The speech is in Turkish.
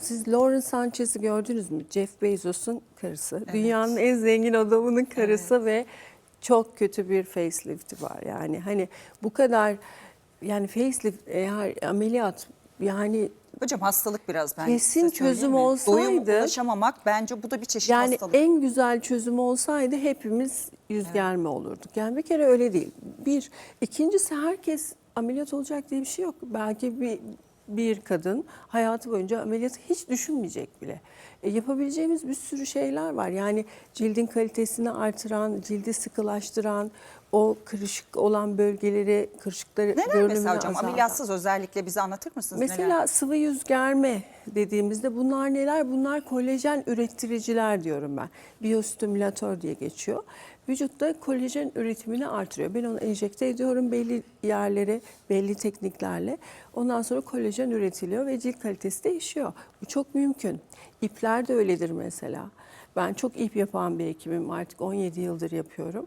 Siz Lauren Sanchez'i gördünüz mü? Jeff Bezos'un karısı. Dünyanın en zengin adamının karısı ve çok kötü bir facelifti var. Yani hani bu kadar yani facelift eğer ameliyat yani Hocam hastalık biraz bence. Kesin çözüm mi? Doyum olsaydı- ulaşamamak bence bu da bir çeşit yani hastalık. en güzel çözüm olsaydı hepimiz yüz germe olurduk. Yani bir kere öyle değil. Bir. ikincisi herkes ameliyat olacak diye bir şey yok. Belki bir bir kadın hayatı boyunca ameliyatı hiç düşünmeyecek bile. E, yapabileceğimiz bir sürü şeyler var. Yani cildin kalitesini artıran, cildi sıkılaştıran, o kırışık olan bölgeleri, kırışıkları Neler görünümünü mesela hocam azaltan. ameliyatsız özellikle bize anlatır mısınız? Mesela neler? sıvı yüz germe dediğimizde bunlar neler? Bunlar kolajen ürettiriciler diyorum ben. Biyostimülatör diye geçiyor. Vücutta kolajen üretimini artırıyor. Ben onu enjekte ediyorum belli yerlere, belli tekniklerle. Ondan sonra kolajen üretiliyor ve cilt kalitesi değişiyor. Bu çok mümkün. İpler de öyledir mesela. Ben çok ip yapan bir hekimim artık 17 yıldır yapıyorum.